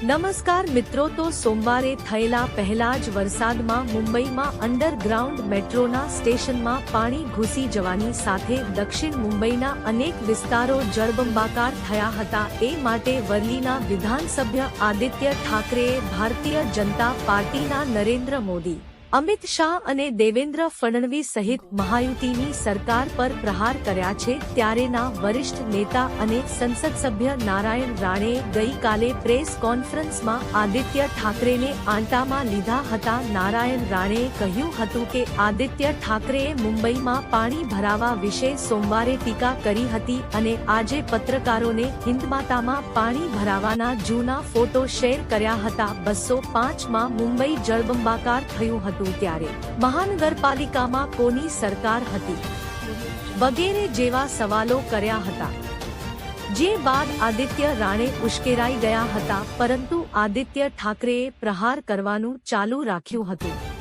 નમસ્કાર મિત્રો, તો સોમવારે થયેલા પહેલા જ વરસાદમાં મુંબઈમાં અંડરગ્રાઉન્ડ મેટ્રોના સ્ટેશનમાં પાણી ઘૂસી જવાની સાથે દક્ષિણ મુંબઈના અનેક વિસ્તારો જળબંબાકાર થયા હતા. એ માટે વરલીના વિધાનસભ્ય આદિત્ય ઠાકરેએ ભારતીય જનતા પાર્ટીના નરેન્દ્ર મોદી અમિત શાહ અને દેવેન્દ્ર ફડણવીસ સહિત મહાયુતિની સરકાર પર પ્રહાર કર્યા છે ત્યારેના વરિષ્ઠ નેતા અને સંસદ સભ્ય નારાયણ રાણેએ ગઈકાલે પ્રેસ કોન્ફરન્સમાં આદિત્ય ઠાકરેને આંટામાં લીધા હતા. નારાયણ રાણેએ કહ્યું હતું કે આદિત્ય ઠાકરેએ મુંબઈમાં પાણી ભરાવા વિશે સોમવારે ટીકા કરી હતી અને આજે પત્રકારોને હિન્દમાતામાં પાણી ભરાવાના જૂના ફોટો શેર કર્યા હતા. બસો પાંચમાં મુંબઈ જળબંબાકાર થયું હતું. ત્યારે મહાનગરપાલિકામાં કોની સરકાર હતી? વગેરે જેવા સવાલો કર્યા હતા. જે બાદ આદિત્ય રાણે ઉશ્કેરાઈ ગયા હતા, પરંતુ આદિત્ય ઠાકરેએ પ્રહાર કરવાનું ચાલુ રાખ્યું હતું.